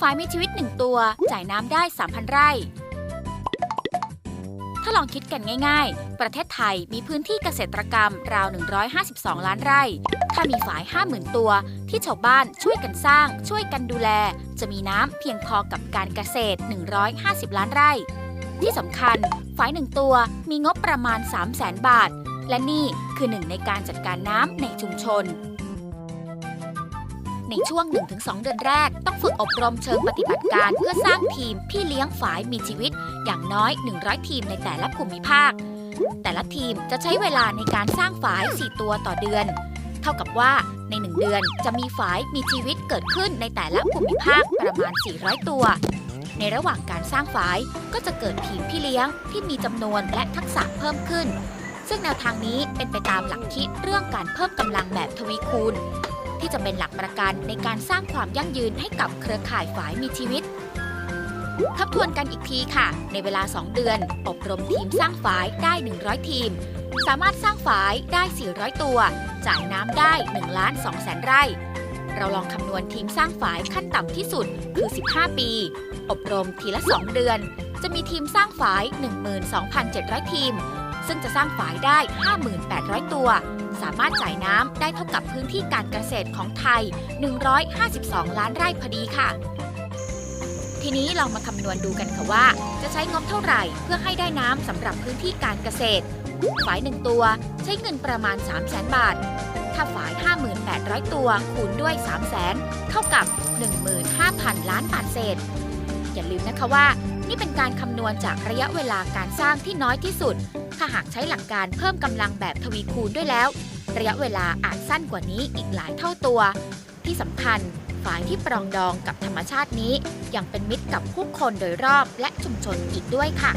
ฝายมีชีวิตหนึ่งตัว จ่ายน้ำได้ 3,000 ไร่ ถ้าลองคิดกันง่าย ๆ ประเทศไทยมีพื้นที่เกษตรกรรมราว 152 ล้านไร่ ถ้ามีฝาย 50,000 ตัว ที่ชาวบ้านช่วยกันสร้าง ช่วยกันดูแล จะมีน้ำเพียงพอกับการเกษตร 150 ล้านไร่ ที่สำคัญฝายหนึ่งตัวมีงบประมาณ 3 0 0แสนบาท และนี่คือหนึ่งในการจัดการน้ำในชุมชน ในช่วง 1-2 เดือนแรก ต้องฝึกอบรมเชิงปฏิบัติการเพื่อสร้างทีมพี่เลี้ยงฝ่ายมีชีวิต อย่างน้อย 100 ทีมในแต่ละภูมิภาค แต่ละทีมจะใช้เวลาในการสร้างฝ่าย 4 ตัวต่อเดือน เท่ากับว่าใน 1 เดือนจะมีฝ่ายมีชีวิตเกิดขึ้นในแต่ละภูมิภาคประมาณ 400 ตัว ในระหว่างการสร้างฝ่ายก็จะเกิดทีมพี่เลี้ยงที่มีจำนวนและทักษะเพิ่มขึ้น ซึ่งแนวทางนี้เป็นไปตามหลักคิดเรื่องการเพิ่มกำลังแบบทวีคูณ ที่จะเป็นหลักประกันในการสร้างความยั่งยืนให้กับเครือข่ายฝายมีชีวิต ทบทวนกันอีกทีค่ะ ในเวลา 2 เดือน อบรมทีมสร้างฝายได้ 100 ทีม สามารถสร้างฝายได้ 400 ตัว จ่ายน้ำได้1ล้าน2แสนไร่ เราลองคำนวณทีมสร้างฝายขั้นต่ำที่สุดคือ 15 ปี อบรมทีละ 2 เดือน จะมีทีมสร้างฝาย 12,700 ทีม ซึ่งจะสร้างฝายได้ 5,800 ตัว สามารถจ่ายน้ำได้เท่ากับพื้นที่การเกษตรของไทย 152 ล้านไร่พอดีค่ะ ทีนี้ลองมาคำนวณดูกันค่ะว่า จะใช้งบเท่าไหร่เพื่อให้ได้น้ำสำหรับพื้นที่การเกษตร ฝายหนึ่งตัวใช้เงินประมาณ 3 0 0แสนบาท ถ้าฝาย 5,800 ตัวคูณด้วย 3 0 0แสนเท่ากับ 15,000 ล้านบาทเศษ อย่าลืมนะคะว่า นี่เป็นการคำนวณจากระยะเวลาการสร้างที่น้อยที่สุดถ้าหากใช้หลักการเพิ่มกำลังแบบทวีคูณด้วยแล้ว ระยะเวลาอาจสั้นกว่านี้อีกหลายเท่าตัว ที่สำคัญฝ่ายที่ปรองดองกับธรรมชาตินี้ ยังเป็นมิตรกับผู้คนโดยรอบและชุมชนอีกด้วยค่ะ